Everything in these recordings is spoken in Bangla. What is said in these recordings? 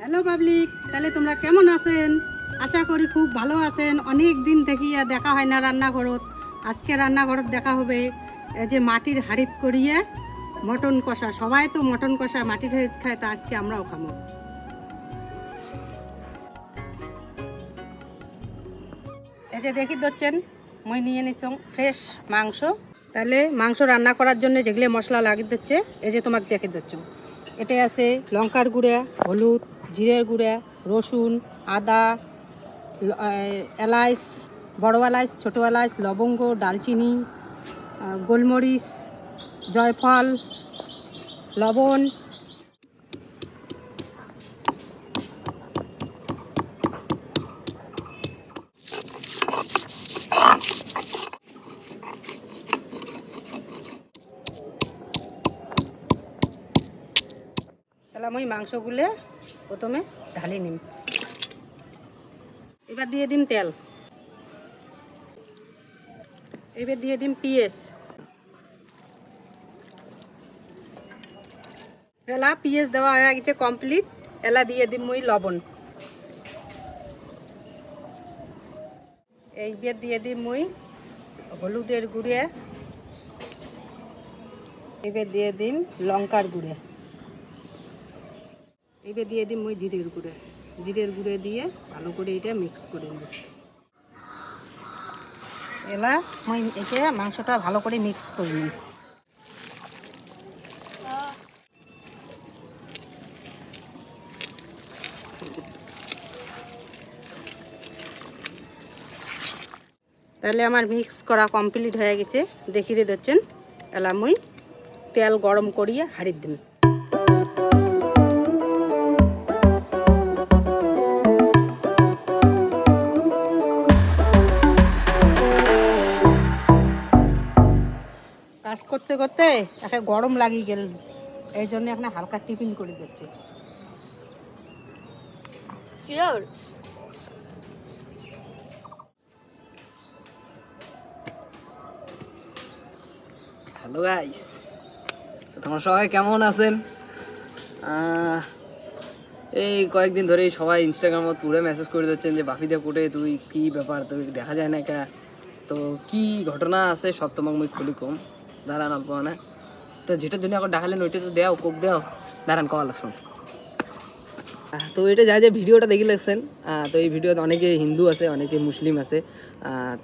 হ্যালো পাবলিক তাহলে তোমরা কেমন আছেন? আশা করি খুব ভালো আছেন। অনেক দিন আর দেখা হয় না রান্নাঘরত। আজকে রান্নাঘরত দেখা হবে এই যে মাটির হাড়িত করিয়ে মটন কষা। সবাই তো মটন কষা মাটির হাড়িত খায়, তা আজকে আমরাও খাব এই যে দেখি ধরছেন, মই নিয়ে নিছং ফ্রেশ মাংস। তাহলে মাংস রান্না করার জন্য যেগুলো মশলা লাগিয়ে দিচ্ছে এই যে তোমাকে দেখে দিচ্ছ এটা আছে লঙ্কার গুঁড়া, হলুদ জিরের গুঁড়া, রসুন, আদা এলাচ বড় এলাচ ছোটো এলাচ লবঙ্গ, ডালচিনি গোলমরিচ, জয়ফল, লবণ। তাহলে আমি মাংসগুলো প্রথমে ঢালি নিম। এবার দিয়ে দিম তেল। এবার দিয়ে দিম পিএস এলা পিএস দেওয়া হয়ে গেছে কমপ্লিট এলা দিয়ে দিম মই লবণ। এইবার দিয়ে দিম মই হলুদের গুঁড়ে। এবার দিয়ে দিম লঙ্কার গুঁড়ে। এবার দিয়ে দিই মই জিরের গুঁড়ে। জিরের গুঁড়ে দিয়ে ভালো করে এটা মিক্স করে নেব। এলা মই এটা মাংসটা ভালো করে মিক্স করে নিই তাহলে আমার মিক্স করা কমপ্লিট হয়ে গেছে। দেখি রে দিচ্ছেন। এলা মই তেল গরম করিয়ে হাড়ির দিন করতে করতে একে গরম লাগিয়ে গেল। এই জন্য এখানে হালকা টিফিন করে দিচ্ছে। হ্যালো গাইস তোমরা সবাই কেমন আছেন? আহ, এই কয়েকদিন ধরেই সবাই ইনস্টাগ্রামত পুরো মেসেজ করে দিচ্ছেন যে বাফিদে কোটে তুই কি ব্যাপার? তুই দেখা যায় না কা তো কি ঘটনা আছে সব তোমাকে মুই খুলি কম। দাঁড়ান অল্প না তো যেটার জন্য এখন ডাকালেন ওইটা তো দেও কোক দেও। দাঁড়ান কল আসুন। তো এটা যা যে ভিডিওটা দেখি লাগছেন তো এই ভিডিওতে অনেকে হিন্দু আছে অনেকে মুসলিম আছে।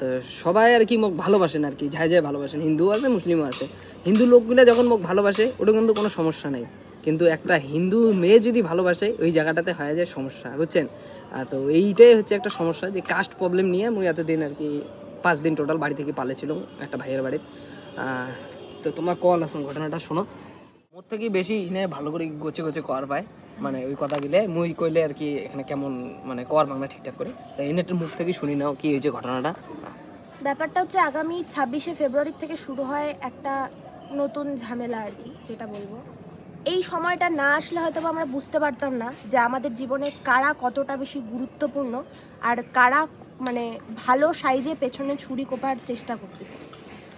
তো সবাই আর কি মোক ভালোবাসেন আর কি যাই যাই ভালোবাসেন। হিন্দু আছে মুসলিমও আছে। হিন্দু লোকগুলো যখন মোক ভালোবাসে ওটা কিন্তু কোনো সমস্যা নেই। কিন্তু একটা হিন্দু মেয়ে যদি ভালোবাসে ওই জায়গাটাতে হয়ে যায় সমস্যা বুঝছেন? তো এইটাই হচ্ছে একটা সমস্যা যে কাস্ট প্রবলেম নিয়ে মুই এতদিন আর কি পাঁচ দিন টোটাল বাড়ি থেকে পালেছিলাম একটা ভাইয়ের আহ, তো তোমার কল আসুন, ঘটনাটা শোনো। মোর থেকে বেশি ইনে ভালো করে গোছে গোছে কর পায়। মানে ওই কথা গিলে মুই কইলে আর কি এখানে কেমন মানে কর বাংলা ঠিকঠাক করে। তো ইনেটের মুখ থেকে শুনি নাও কি হয়েছে ঘটনাটা। ব্যাপারটা হচ্ছে আগামী ছাব্বিশে ফেব্রুয়ারি থেকে শুরু হয় একটা নতুন ঝামেলা আর কি, যেটা বলব। এই সময়টা না আসলে হয়তো আমরা বুঝতে পারতাম না যে আমাদের জীবনে কারা কতটা বেশি গুরুত্বপূর্ণ আর কারা মানে ভালো সাইজে পেছনে ছুরি কোপার চেষ্টা করতেছে।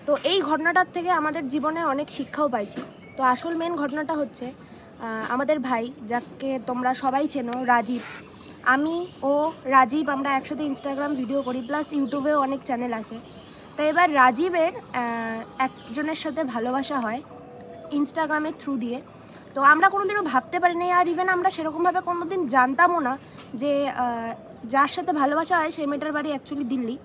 তো এই ঘটনাটার থেকে আমাদের জীবনে অনেক শিক্ষাও পাইছি। তো আসল মেন ঘটনাটা হচ্ছে আমাদের ভাই, যাকে তোমরা সবাই চেনো, রাজীব। আমি ও রাজীব আমরা একসাথে ইনস্টাগ্রাম ভিডিও করি প্লাস ইউটিউবেও অনেক চ্যানেল আছে। তো এবার রাজীবের একজনের সাথে ভালোবাসা হয় ইনস্টাগ্রামের থ্রু দিয়ে। তো আমরা কোনোদিনও ভাবতে পারি পারিনি, আর ইভেন আমরা সেরকমভাবে কোনোদিন জানতামও না যে যার সাথে ভালোবাসা হয়, সেই মেয়েটার বাড়ি অ্যাকচুয়ালি দিল্লি।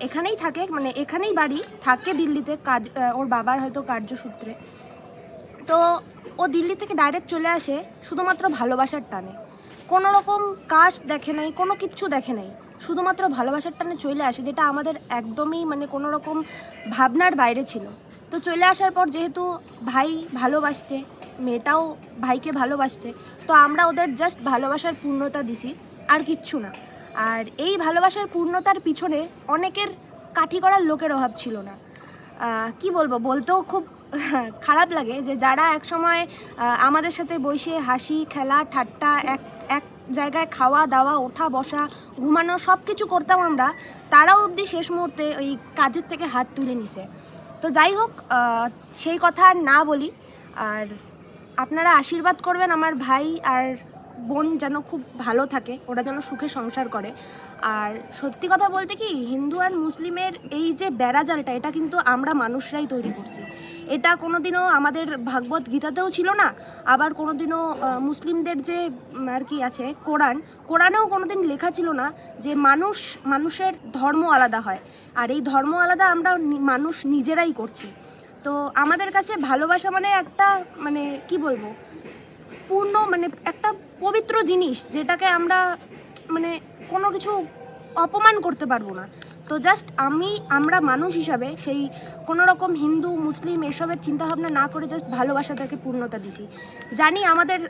এখানেই থাকে মানে এখানেই বাড়ি, থাকে দিল্লিতে কাজ ওর বাবার হয়তো কার্যসূত্রে। তো ও দিল্লি থেকে ডাইরেক্ট চলে আসে শুধুমাত্র ভালোবাসার টানে। কোনো রকম কাজ দেখে নাই, কোনো কিচ্ছু দেখে নাই, শুধুমাত্র ভালোবাসার টানে চলে আসে, যেটা আমাদের একদমই মানে কোনো রকম ভাবনার বাইরে ছিল। তো চলে আসার পর যেহেতু ভাই ভালোবাসছে, মেয়েটাও ভাইকে ভালোবাসছে, তো আমরা ওদের জাস্ট ভালোবাসার পূর্ণতা দিছি, আর কিচ্ছু না। আর এই ভালোবাসার পূর্ণতার পিছনে অনেকের কাঠি করার লোকের অভাব ছিল না। কি বলব? বলতেও খুব খারাপ লাগে যে যারা একসময় আমাদের সাথে বসে হাসি, খেলা, ঠাট্টা, এক এক জায়গায় খাওয়া, দাওয়া, ওঠা, বসা, ঘুমানো সব কিছু করতাম আমরা, তারাও অবধি শেষ মুহূর্তে ওই কাঁধের থেকে হাত তুলে নিছে। তো যাই হোক সেই কথা আর না বলি। আর আপনারা আশীর্বাদ করবেন আমার ভাই আর বোন যেন খুব ভালো থাকে, ওরা যেন সুখে সংসার করে। আর সত্যি কথা বলতে কি, হিন্দু আর মুসলিমের এই যে বেড়াজালটা, এটা কিন্তু আমরা মানুষরাই তৈরি করছি। এটা কোনোদিনও আমাদের ভাগবত গীতাতেও ছিল না, আবার কোনোদিনও মুসলিমদের যে আর কি আছে, কোরআন, কোরআনেও কোনোদিন লেখা ছিল না যে মানুষ, মানুষের ধর্ম আলাদা হয়। আর এই ধর্ম আলাদা আমরা মানুষ নিজেরাই করছি। তো আমাদের কাছে ভালোবাসা মানে একটা মানে কি বলব পূর্ণ মানে একটা পবিত্র জিনিস যেটাকে আমরা মানে কোনো কিছু অপমান করতে পারব না। তো জাস্ট আমি, আমরা মানুষ হিসাবে সেই কোনো রকম হিন্দু, মুসলিম এসবের চিন্তাভাবনা না করে জাস্ট ভালোবাসাটাকে পূর্ণতা দিছি। জানি আমাদের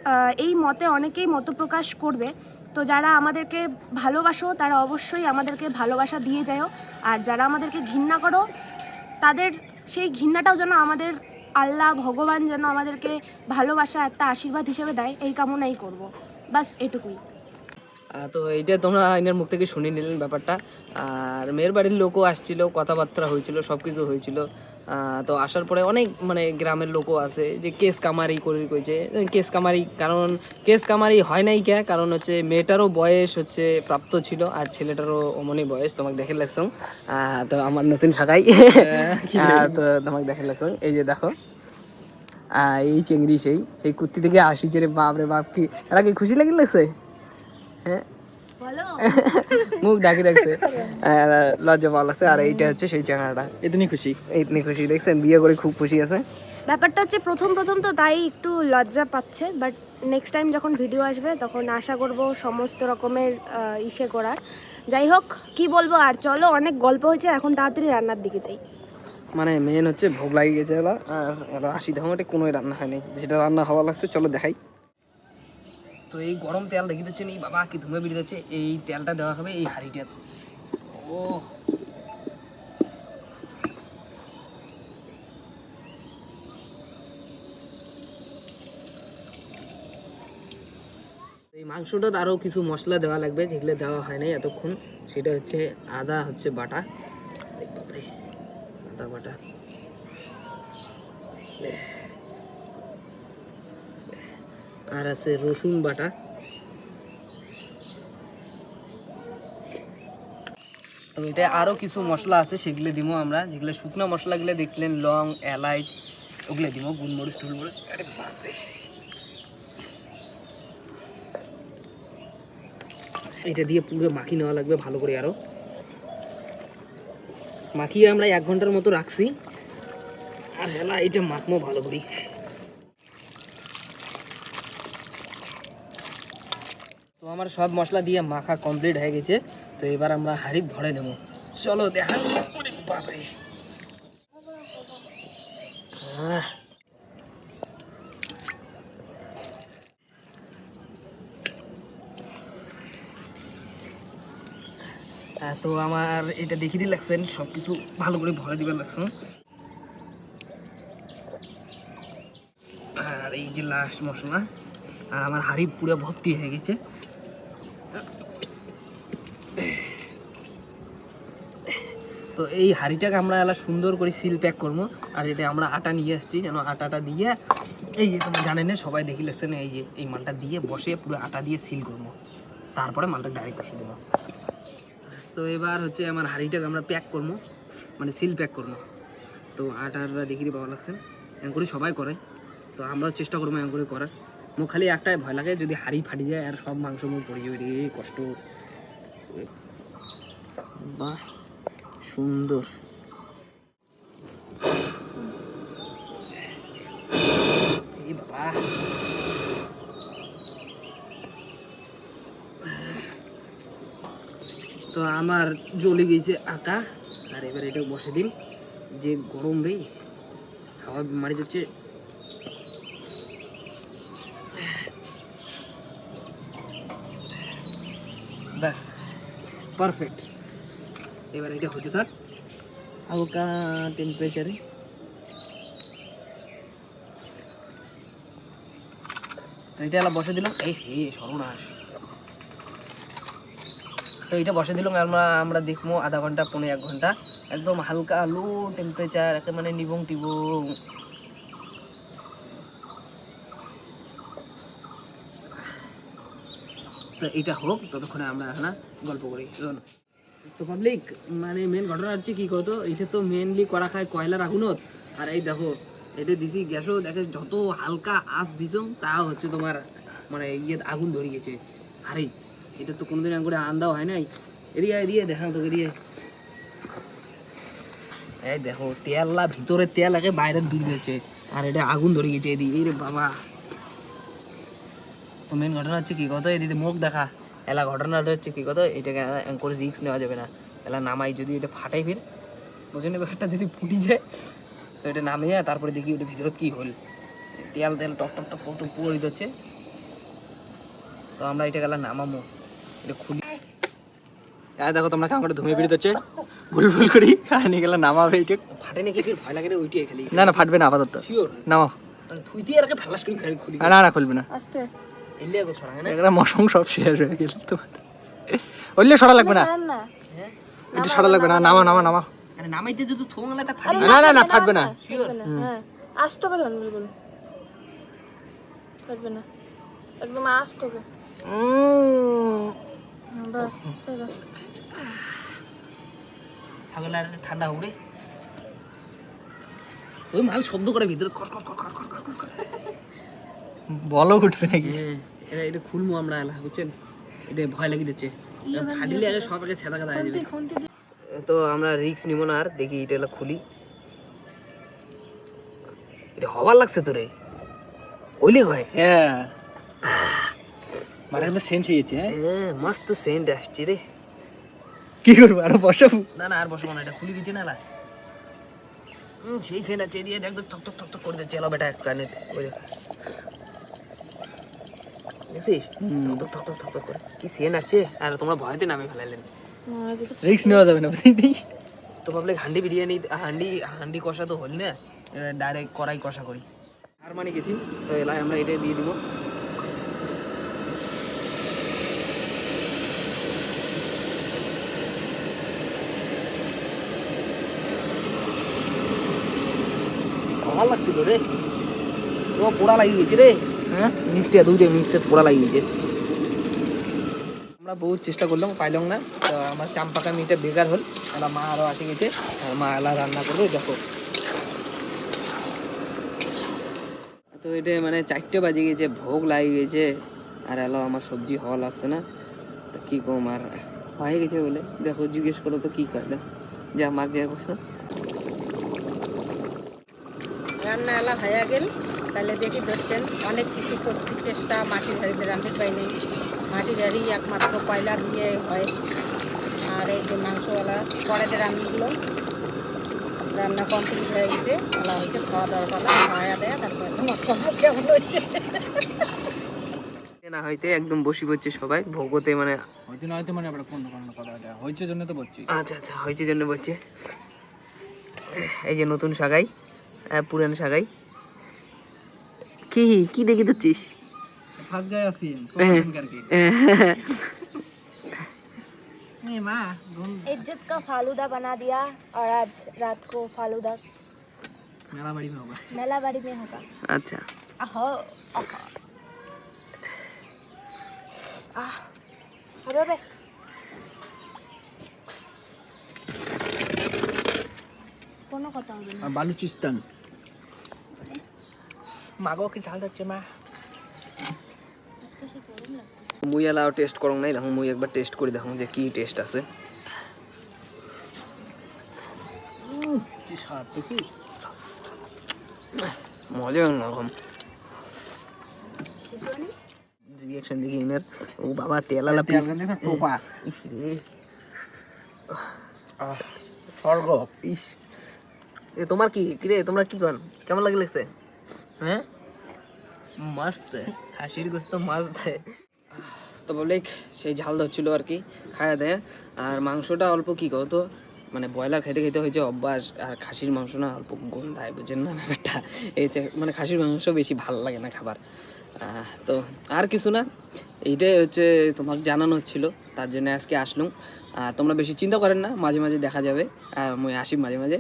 এই মতে অনেকেই মতপ্রকাশ করবে। তো যারা আমাদেরকে ভালোবাসো, তারা অবশ্যই আমাদেরকে ভালোবাসা দিয়ে যাও। আর যারা আমাদেরকে ঘৃণা করো, তাদের সেই ঘৃণাটাও যেন আমাদের আল্লাহ ভগবান যেন আমাদেরকে ভালোবাসা, একটা আশীর্বাদ হিসেবে দেয়, এই কামনাই করব। বাস এটুকুই। তো এইটা তোমরা আইনের মুখ থেকে শুনে নিলেন ব্যাপারটা। আর মেয়ের বাড়ির লোকও আসছিল, কথাবার্তা হয়েছিল সব কিছু হয়েছিল। তো আসার পরে অনেক মানে গ্রামের লোকও আছে যে কেস কামারি করে কইছে। কেস কামারি কারণ কেস কামারি হয় নাই কে? কারণ হচ্ছে মেয়েটারও বয়স হচ্ছে প্রাপ্ত ছিল আর ছেলেটারও অমনই বয়স তোমাকে দেখে লাগছং তো আমার নতুন শাখাই আহ, তো তোমাকে দেখে লাগছং এই যে দেখো এই চেংড়ি সেই সেই কুর্তি থেকে আসিছে রে বাপ রে বাপ কি এরা কি খুশি লাগি লাগছে? হ্যাঁ? মুখ ডাকি রাখছে। লজ্জা পাওয়া লাগছে। আর এইটা হচ্ছে সেই চাঙাটা এতনি খুশি। এইতনি খুশি। দেখছেন বিয়ে করে খুব খুশি আছে। ব্যাপারটা হচ্ছে প্রথম প্রথম তো তাই একটু লজ্জা পাচ্ছে। বাট নেক্সট টাইম যখন ভিডিও আসবে তখন আশা করব সমস্ত রকমের ইসে করার। যাই হোক কি বলব? আর চলো অনেক গল্প হয়েছে। এখন তাড়াতাড়ি রান্নার দিকে যাই। মানে মেন হচ্ছে ভোগ লাগি গেছে এলা। আর আশি ধামাটে কোনোই রান্না হয়নি। যেটা রান্না হওয়া লাগছে চলো দেখাই। তো এই গরম তেল দেখি দিচ্ছেন, এই বাবা কি ধুমে বেরিয়ে যাচ্ছে, এই তেলটা দেওয়া হবে এই হাঁড়িটা ও। এই মাংসটাতে আরও কিছু মশলা দেওয়া লাগবে, যেগুলো দেওয়া হয় নাই এতক্ষণ। সেটা হচ্ছে আদা, হচ্ছে বাটা। আদা, বাটা। আর আছে রসুন বাটা। এটা আরও কিছু মশলা আছে, সেগুলো দিব আমরা। যেগুলো শুকনো মশলাগুলো দেখছিলেন, লং, এলাইচ, ওগুলো দিব গুলমরিচ, টুলমরিচ। আরে এটা দিয়ে পুরো মাখি নেওয়া লাগবে ভালো করে আরও। মাখিয়ে আমরা এক ঘণ্টার মতো রাখছি। আর হেলা, এটা মাখবো ভালো করে তো আমার সব মশলা দিয়ে মাখা কমপ্লিট হয়ে গেছে। তো এবার আমরা হাঁড়ি ভরে নেব। চলো দেখা বাপরে। তো আমার এটা দেখিয়ে লাগছেন সব কিছু ভালো করে ভরে দিবার লাগছেন। আর এই যে লাস্ট মশলা, আর আমার হাড়ি পুরো ভর্তি হয়ে গেছে। তো এই হাঁড়িটাকে আমরা এলা সুন্দর করে সিল প্যাক করব। আর এটা আমরা আটা নিয়ে আসছি, যেন আটাটা দিয়ে, এই যে তোমরা জানেন সবাই দেখি লাগছে না, এই যে এই মালটা দিয়ে বসে পুরো আটা দিয়ে সিল করব। তারপরে মালটা ডাইরেক্ট বসে দেবো। তো এবার হচ্ছে আমার হাঁড়িটাকে আমরা প্যাক করব মানে সিল প্যাক করব। তো আটাররা দেখি পাওয়া লাগছে। এমন করে সবাই করে। তো আমরাও চেষ্টা করব এমন করে করার। মুখ খালি একটাই ভয় লাগে, যদি হাড়ি ফাটি যায় আর সব মাংস মুখ পড়ে যাবে, রে কষ্ট। বাহ। সুন্দর। তো আমার জ্বলে গেছে আটা আর এবার এটা বসে দিন। যে গরম রে খাওয়া মারি যাচ্ছে। ব্যাস পারফেক্ট এবার এটা হতে থাক। হালকা টেম্পারেচারে এটা এলা বসে দিলাম। এই হে, সর্বনাশ। তো বসে দিলাম, আমরা আমরা দেখব আধা ঘণ্টা, পৌনে এক ঘণ্টা। একদম হালকা লো টেম্পারেচার একটা মানে নিবং টিবং। এটা হোক, ততক্ষণে আমরা এখন গল্প করি। তো পাবলিক মানে মেন ঘটনা হচ্ছে কি কত? এটা তো মেনলি করা খায় কয়লার আগুনত। আর এই দেখো, এটা দিছি গ্যাসও, দেখে যত হালকা আঁচ দিছ, তা হচ্ছে তোমার মানে ইয়ে আগুন ধরে গেছে। আরে, এটা তো কোনোদিন করে আন্দাও হয় নাই। এদিকে এদিকে দেখা তোকে দিয়ে এই দেখো, তেললা ভিতরে তেল আগে বাইরে বিল হচ্ছে আর এটা আগুন ধরে গেছে এদিকে। বাবা। তো মেন ঘটনা হচ্ছে কি কত? এদিকে মুখ দেখা। এলা ঘটনাটা হচ্ছে কি কত এটাকে করে রিস্ক নেওয়া যাবে না। এলা নামাই যদি এটা ফাটাই ফির বুঝলেন ব্যাপারটা যদি ফুটি যায় তো এটা নামিয়ে তারপরে দেখি ওটা ভিতরত কি হল। তেল তেল টক টক টক টক টক পড়ে যাচ্ছে। তো আমরা এটা গেলাম নামামো। এটা খুলি। আর দেখো তোমরা করে ধুমে বেরিয়ে হচ্ছে ভুল ভুল করি। কাহিনী গেলে নামাবে এইটা ফাটে নাকি ভয় লাগে রে ওইটাই খালি। না না ফাটবে না আপাতত। শিওর নামা মানে থুইতে আর ফালাস করে খুলি না না খুলবে না। আস্তে। এলে আগে ছড়া না? একটা মশং সব শেয়ার হয়ে গেল তোমার। ওইলে সরা লাগবে না? না হ্যাঁ? এটা সরা লাগবে না নামা নামা নামা নামাইতে যদি থোংলা তা ফাটি না। না না ফাটবে না। শিওর হ্যাঁ। আস্ত করে ধরুন বিলকুল পারবে না। একদম আস্ত করে। বাস সেটা থাকলে আর ঠান্ডা হবে। ওই মাল শব্দ করে ভিতরে খর খর খর খর খর খর বলো উঠছে নাকি? হ্যাঁ এটা এটা খুলমু আমরা এলা বুঝছেন? এটা ভয় লাগি দিচ্ছে। ফাটিলে আগে সব আগে ছেদা কাদা যাবে। তো আমরা রিক্স নিব না আর দেখি এটা এলা খুলি। এটা হবার লাগছে তো রে ওইলে হয়। হ্যাঁ মানে কিন্তু সেন্স হয়ে গেছে হ্যাঁ? হ্যাঁ মস্ত সেন্ট আসছে রে। কি করব আরও বসাবো? না না আর বসবো না এটা খুলে গেছে না এলা। হুম সেই সেন্ট আছে দিয়ে দেখ ঠক ঠক ঠক ঠক করে দিচ্ছে। এলো বেটা এক কানে ওই। দেখছিস থক থক থক থক করে কি সেন্ট আছে? আর তোমরা ভয়তে নামে ফেলাইলেন। রিক্স নেওয়া যাবে না বুঝলি? তো ভাবলে হান্ডি বিরিয়ানি হান্ডি হান্ডি কষা তো হল না? ডাইরেক্ট কড়াই কষা করি। আর মানে গেছি তো এলাই আমরা এটা দিয়ে দিব। ভালো লাগছিল রে। তো পোড়া লাগিয়ে গেছে রে। হ্যাঁ? মিষ্টি দুইটা মিষ্টি পোড়া লাগিয়ে গেছে আমরা বহুত চেষ্টা করলাম পাইলাম না। তো আমার চাম্পাকা মিটে বেকার হল এলা মা আরও আসে গেছে আর মা এলা রান্না করবে, দেখো। তো এটা মানে চারটে বাজে গেছে, ভোগ লাগে গেছে। আর এলো আমার সবজি হওয়া লাগছে না। তো কি কম আর, হয়ে গেছে বলে। দেখো, জিজ্ঞেস করো তো কি করে যা মাক যা করছ রান্না এলা হয়ে গেল। তাহলে দেখি ধরছেন অনেক কিছু করছি চেষ্টা মাটির হাড়িতে রাঁধতে পাইনি মাটির হাড়ি একমাত্র কয়লা দিয়ে হয়। আর এই যে মাংসওয়ালা কড়াইতে রান্নাগুলো রান্না কমপ্লিট হয়ে গেছে। আলা হয়েছে খাওয়া দাওয়ার পালা খাওয়া দেয়া তারপরে তোমার খবর কেমন হয়েছে? না হইতে একদম বসি পড়ছে সবাই ভোগতে মানে না মানে আমরা কোন ধরনের কথা এটা জন্য তো বলছি আচ্ছা আচ্ছা হয়েছে জন্য বলছে এই যে নতুন সাগাই পুরান সাগাই কি কি দেখি দিচ্ছিস ফার্স্ট গায়ে আছি মা इज्जत का फालूदा बना दिया और आज रात को फालूदा মেলা বাড়ি হবে मेलाबाड़ी में होगा আচ্ছা আহো আহো আহ হবে হবে কোনো কথা হবে না বালুচিস্তান মাগো কি ঝাল যাচ্ছে মা? মুই এলাও টেস্ট করং নাই দেখুন মুই একবার টেস্ট করে দেখুন যে কি টেস্ট আছে। কি স্বাদ পেয়েছিস মজা নরম রিয়াকশন দেখি ইমের। ও বাবা তেল আলা তেল গন্ধে তো টোপা। ইস রে। স্বর্গ। ইস। এ তোমার কি? কি রে তোমরা কি কন কেমন লাগে লাগছে? হ্যাঁ? মস্ত, খাসির গোস্ত মস্ত। তো বলে সেই ঝাল ধরছিল আর কি খাওয়া দেয় আর মাংসটা অল্প কি কত মানে ব্রয়লার খেতে খেতে হয়েছে অভ্যাস, আর খাসির মাংস না অল্প গন্ধায় বুঝেন না ব্যাপারটা? এই যে মানে খাসির মাংস বেশি ভালো লাগে না খাবার। তো আর কিছু না, এইটাই হচ্ছে তোমাকে জানানো হচ্ছিল তার জন্য আজকে আসলুম। তোমরা বেশি চিন্তা করেন না, মাঝে মাঝে দেখা যাবে। মুই আসি মাঝে মাঝে।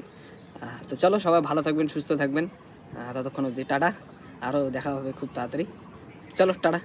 তো চলো সবাই ভালো থাকবেন, সুস্থ থাকবেন। ততক্ষণ অবধি টাটা। আরও দেখা হবে খুব তাড়াতাড়ি। চলো টাটা।